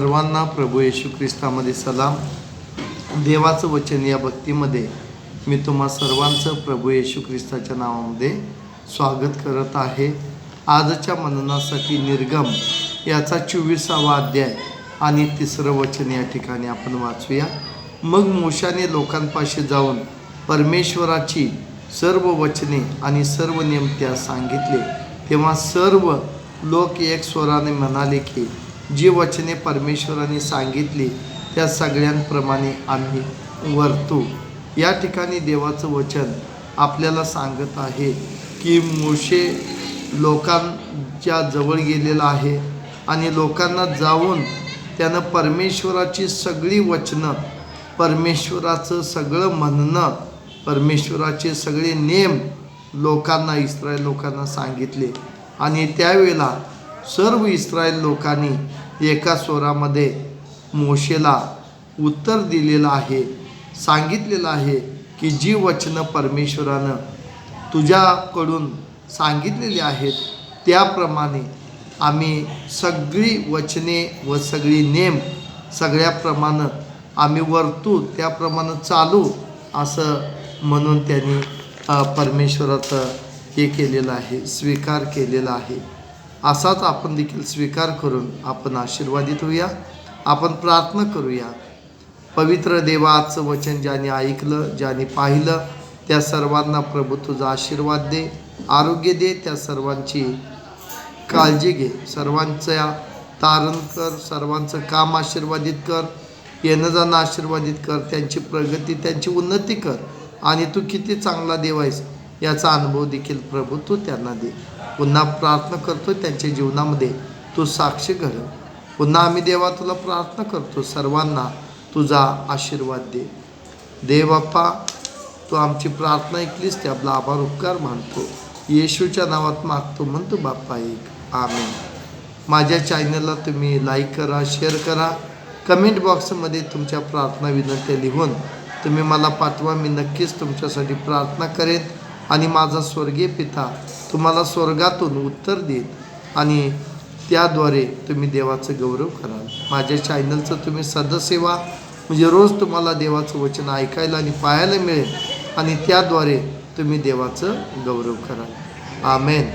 सर्वांना प्रभू येशू ख्रिस्तामध्ये सलाम. देवाचं वचन या भक्तीमध्ये मी तुम्हा सर्वांचं प्रभू येशू ख्रिस्ताच्या नावामध्ये स्वागत करत आहे. आजच्या मननासाठी निर्गम याचा चोवीसावा अध्याय आणि तिसरं वचन या ठिकाणी आपण वाचूया. मग मोशाने लोकांपाशी जाऊन परमेश्वराची सर्व वचने आणि सर्व नियम त्या सांगितले. तेव्हा सर्व लोक एक स्वराने म्हणाले की जी वचने परमेश्वराने सांगितली त्या सगळ्यांप्रमाणे आम्ही वर्तू. या ठिकाणी देवाचं वचन आपल्याला सांगत आहे की मोशे लोकांच्या जवळ गेलेला आहे आणि लोकांना जाऊन त्यानं परमेश्वराची सगळी वचनं परमेश्वराचं सगळं म्हणणं परमेश्वराचे सगळे नेम लोकांना इस्रायल लोकांना सांगितले. आणि त्यावेळेला सर्व इस्रायल लोकांनी एका स्वरामध्ये मोशेला उत्तर दिलेलं आहे सांगितलेलं आहे की जी वचनं परमेश्वरानं तुझ्याकडून सांगितलेली आहेत त्याप्रमाणे आम्ही सगळी वचने व सगळी नेम सगळ्याप्रमाणे आम्ही वर्तू त्याप्रमाणे चालू असं म्हणून त्यांनी परमेश्वराचं हे केलेलं आहे स्वीकार केलेला आहे. असाच आपण देखील स्वीकार करून आपण आशीर्वादित होऊया. आपण प्रार्थना करूया. पवित्र देवाचं वचन ज्याने ऐकलं ज्याने पाहिलं त्या सर्वांना प्रभू तुझा आशीर्वाद दे आरोग्य दे त्या सर्वांची काळजी घे. सर्वांच्या तारण कर सर्वांचं काम आशीर्वादित कर येणं जाणं आशीर्वादित कर त्यांची प्रगती त्यांची उन्नती कर आणि तू किती चांगला देव आहेस याचा अनुभव देखील प्रभू तू त्यांना दे. पुन्हा प्रार्थना करतो त्यांच्या जीवनामध्ये. तू साक्षी घड पुन्हा आम्ही देवा तुला प्रार्थना करतो सर्वांना. तुझा आशीर्वाद दे. देवाप्पा तू आमची प्रार्थना ऐकलीस ते आपला आभार उपकार मानतो. येशूच्या नावात मागतो म्हणतो बाप्पा एक. आमेन. माझ्या चॅनलला तुम्ही लाईक करा शेअर करा. कमेंट बॉक्समध्ये तुमच्या प्रार्थना विनंत्या लिहून तुम्ही मला पाठवा. मी नक्कीच तुमच्यासाठी प्रार्थना करेन. आणि माझा स्वर्गीय पिता तुम्हाला स्वर्गातून उत्तर देईल आणि त्याद्वारे तुम्ही देवाचं गौरव कराल. माझ्या चॅनलचं तुम्ही सदस्य म्हणजे रोज तुम्हाला देवाचं वचन ऐकायला आणि पाहायला मिळेल आणि त्याद्वारे तुम्ही देवाचं गौरव कराल. आमेन